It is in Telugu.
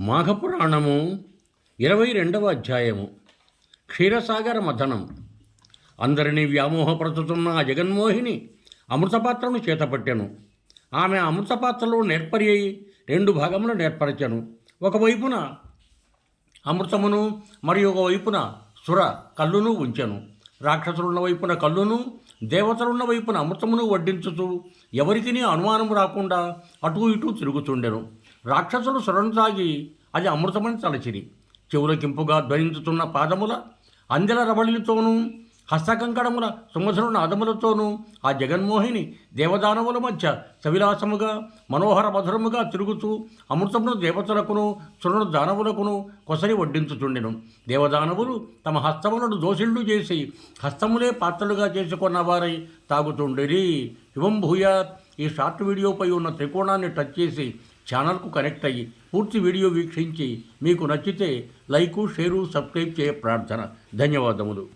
మాఘపురాణము ఇరవై రెండవ అధ్యాయము. క్షీరసాగర మథనం. అందరినీ వ్యామోహపరుచుతున్న ఆ జగన్మోహిని అమృతపాత్రను చేతపట్టెను. ఆమె అమృతపాత్రలో నేర్పరి అయి రెండు భాగములు నేర్పరచెను. ఒకవైపున అమృతమును మరియు ఒక వైపున సుర కల్లును ఉంచెను. రాక్షసులున్న వైపున కల్లును దేవతలున్న వైపున అమృతమును వడ్డించుతూ ఎవరికి అనుమానం రాకుండా అటు ఇటు తిరుగుతుండెను. రాక్షసులు స్వరం తాగి అది అమృతమని తలచిరి. చెవులకింపుగా ధ్వనించుతున్న పాదముల అందెల రవళితోనూ హస్తకంకణముల సుమధుర నాదములతోనూ ఆ జగన్మోహిని దేవదానవుల మధ్య సవిలాసముగా మనోహర మధురముగా తిరుగుతూ అమృతమును దేవతలకును సురను దానవులకును కొసరి వడ్డించుచుండెను. దేవదానవులు తమ హస్తములను దోషిళ్ళు చేసి హస్తములే పాత్రలుగా చేసుకున్న వారై తాగుతుండిరి. ఇవం భూయాత్. ఈ షార్ట్ వీడియోపై ఉన్న త్రికోణాన్ని టచ్ చేసి ఛానల్కు కనెక్ట్ అయ్యి పూర్తి వీడియో వీక్షించి మీకు నచ్చితే లైకు షేరు సబ్స్క్రైబ్ చేయ ప్రార్థన. ధన్యవాదములు.